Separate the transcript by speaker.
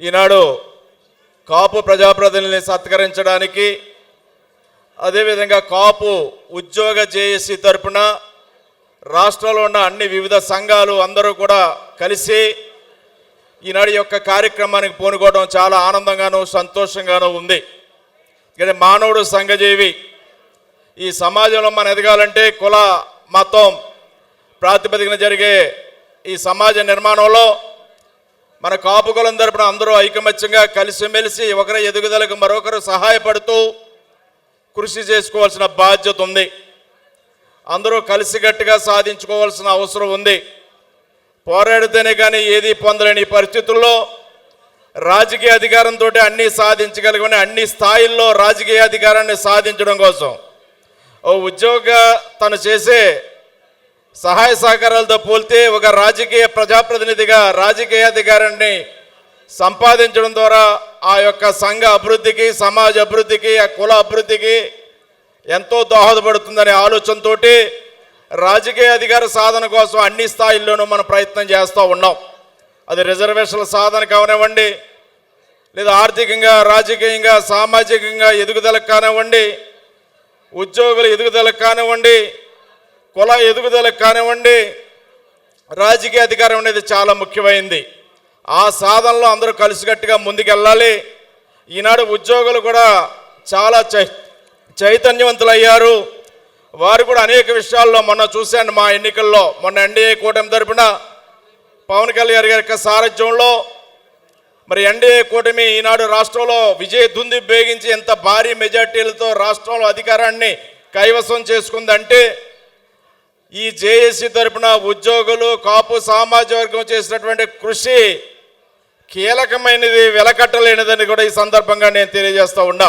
Speaker 1: ఈనాడు కాపు ప్రజాప్రతినిధిని సత్కరించడానికి అదేవిధంగా కాపు ఉద్యోగ జేఏసీ తరపున రాష్ట్రంలో ఉన్న అన్ని వివిధ సంఘాలు అందరూ కూడా కలిసి ఈనాడు యొక్క కార్యక్రమానికి పూనుకోవడం చాలా ఆనందంగాను సంతోషంగాను ఉంది. ఎందుకంటే మానవుడు సంఘజీవి. ఈ సమాజంలో మనం ఎదగాలంటే కుల మతం ప్రాతిపదికన జరిగే ఈ సమాజ నిర్మాణంలో మన కాపుకులం తరపున అందరూ ఐకమత్యంగా కలిసిమెలిసి ఒకరి ఎదుగుదలకు మరొకరు సహాయపడుతూ కృషి చేసుకోవాల్సిన బాధ్యత ఉంది. అందరూ కలిసికట్టుగా సాధించుకోవాల్సిన అవసరం ఉంది. పోరాడితేనే కానీ ఏది పొందలేని పరిస్థితుల్లో రాజకీయ అధికారంతో అన్నీ సాధించగలిగిన అన్ని స్థాయిల్లో రాజకీయ అధికారాన్ని సాధించడం కోసం ఓ ఉద్యోగ తను చేసే సహాయ సహకారాలతో పోల్తే ఒక రాజకీయ ప్రజాప్రతినిధిగా రాజకీయ అధికారాన్ని సంపాదించడం ద్వారా ఆ యొక్క సంఘ అభివృద్ధికి సమాజ అభివృద్ధికి ఆ కుల అభివృద్ధికి ఎంతో దోహదపడుతుందనే ఆలోచనతోటి రాజకీయ అధికార సాధన కోసం అన్ని స్థాయిల్లోనూ మనం ప్రయత్నం చేస్తూ ఉన్నాం. అది రిజర్వేషన్ల సాధన కానివ్వండి లేదా ఆర్థికంగా రాజకీయంగా సామాజికంగా ఎదుగుదలకు కానివ్వండి ఉద్యోగుల ఎదుగుదలకు కానివ్వండి కుల ఎదుగుదలకు కానివ్వండి రాజకీయ అధికారం అనేది చాలా ముఖ్యమైంది. ఆ సాధనలో అందరూ కలిసికట్టుగా ముందుకెళ్ళాలి. ఈనాడు ఉద్యోగులు కూడా చాలా చై చైతన్యవంతులయ్యారు. వారు కూడా అనేక విషయాల్లో మొన్న చూశాను మా ఎన్నికల్లో. మొన్న ఎన్డీఏ కూటమి తరపున పవన్ కళ్యాణ్ గారి యొక్క సారథ్యంలో మరి ఎన్డీఏ కూటమి ఈనాడు రాష్ట్రంలో విజయ దుంది బేగించి ఎంత భారీ మెజార్టీలతో రాష్ట్రంలో అధికారాన్ని కైవసం చేసుకుందంటే ఈ జేఏసీ తరపున ఉద్యోగులు కాపు సామాజిక వర్గం చేసినటువంటి కృషి కీలకమైనది వెలకట్టలేనిదని కూడా ఈ సందర్భంగా నేను తెలియజేస్తా ఉన్నా.